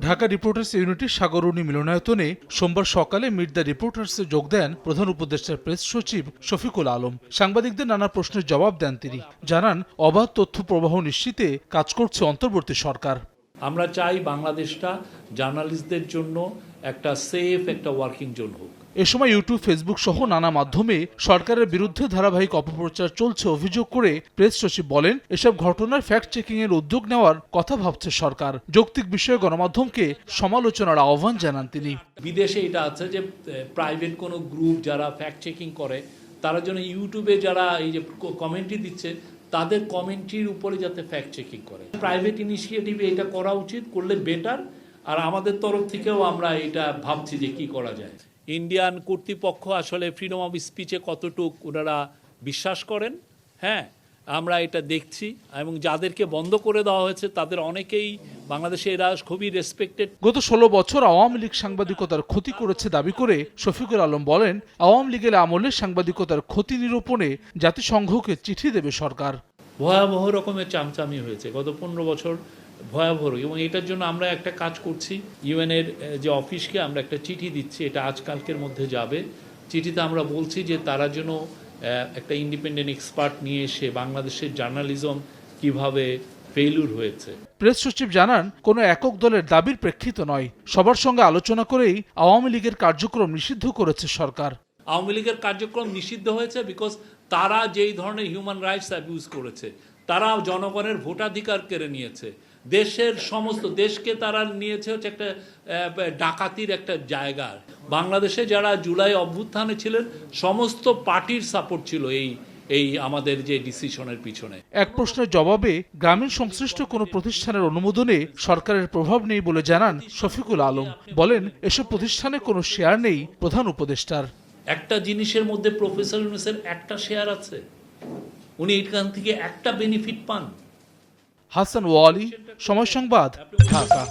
Dhaka reporters ইউনিটির সাগরণী মিলনায়তনে সোমবার সকালে মিট দ্য রিপোর্টার্সে যোগ দেন প্রধান উপদেষ্টার প্রেস সচিব শফিকুল আলম। সাংবাদিকদের নানা প্রশ্নের জবাব দেন তিনি। জানান, অবাধ তথ্য প্রবাহ নিশ্চিতে কাজ করছে অন্তর্বর্তী সরকার। আমরা চাই বাংলাদেশটা জার্নালিস্টদের জন্য একটা সেফ একটা ওয়ার্কিং জোন হোক। এ সময় ইউটিউব, ফেসবুক সহ নানা মাধ্যমে সরকারের বিরুদ্ধে ধারাবাহিক অপপ্রচার চলছে অভিযোগ করে প্রেস সচিব বলেন, এসব ঘটনার ফ্যাক্ট চেকিং এর উদ্যোগ নেওয়ার কথা ভাবছে সরকার। যৌক্তিক বিষয়ে গণমাধ্যমকে সমালোচনার আহ্বান জানান তিনি। বিদেশে এটা আছে যে প্রাইভেট কোনো গ্রুপ যারা ফ্যাক্ট চেকিং করে, তারা যেন ইউটিউবে যারা এই যে কমেন্ট্রি দিচ্ছে, তাদের কমেন্ট্রির উপরে যাতে ফ্যাক্ট চেকিং করে। প্রাইভেট ইনিশিয়েটিভে এটা করা উচিত, করলে বেটার আর আমাদের তরফ থেকেও আমরা এটা ভাবছি যে কি করা যায়। ইন্ডিয়ান কর্তৃপক্ষ আসলে ফ্রিডম অফ স্পিচে কতটুক ওনারা বিশ্বাস করেন হ্যাঁ? আমরা এটা দেখছি এবং যাদেরকে বন্ধ করে দেওয়া হয়েছে তাদের অনেকেই বাংলাদেশে এরা খুবই রেসপেক্টেড গত ষোলো বছর আওয়ামী লীগ সাংবাদিকতার ক্ষতি করেছে দাবি করে শফিকুল আলম বলেন আওয়ামী লীগের আমলে সাংবাদিকতার ক্ষতি নিরূপণে জাতিসংঘকে চিঠি দেবে সরকার। ভয়াবহ রকমের চামচামি হয়েছে। গত পনেরো বছর ভয়াবহ এবং এটার জন্য আমরা একটা কাজ করছি। ইউএনের যে অফিসকে আমরা একটা চিঠি দিচ্ছি এটা আজকালকের মধ্যে যাবে। চিঠিতে আমরা বলছি যে তারা যেন একটা ইন্ডিপেন্ডেন্ট এক্সপার্ট নিয়ে এসে বাংলাদেশের জার্নালিজম কীভাবে ফেইলুর হয়েছে। প্রেস সচিব জানান কোনো একক দলের দাবির প্রেক্ষিত নয়। সবার সঙ্গে আলোচনা করেই আওয়ামী লীগের কার্যক্রম নিষিদ্ধ করেছে সরকার। আওয়ামী লীগের কার্যক্রম নিষিদ্ধ হয়েছে বিকজ তারা যেই ধরনের হিউম্যান রাইটস অ্যাবিউজ করেছে তারা জনগণের ভোটাধিকার কেড়ে নিয়েছে। দেশের সমস্ত দেশকে তারা নিয়েছে হচ্ছে একটা ডাকাতির একটা জায়গা। বাংলাদেশে যারা জুলাই অভ্যুত্থানে ছিলেন সমস্ত পার্টির সাপোর্ট ছিল এই এই আমাদের যে ডিসিশনের পিছনে। এক প্রশ্নের জবাবে গ্রামীণ সংশ্লিষ্ট কোনো প্রতিষ্ঠানের অনুমোদনে সরকারের প্রভাব নেই বলে জানান শফিকুল আলম। বলেন এসব প্রতিষ্ঠানে কোনো শেয়ার নেই প্রধান উপদেষ্টার। একটা জিনিসের মধ্যে প্রফেসর ইউনুসের একটা শেয়ার আছে। উনি এখান থেকে একটা বেনিফিট পান। হাসান ওয়ালি সময় সংবাদ ঢাকা।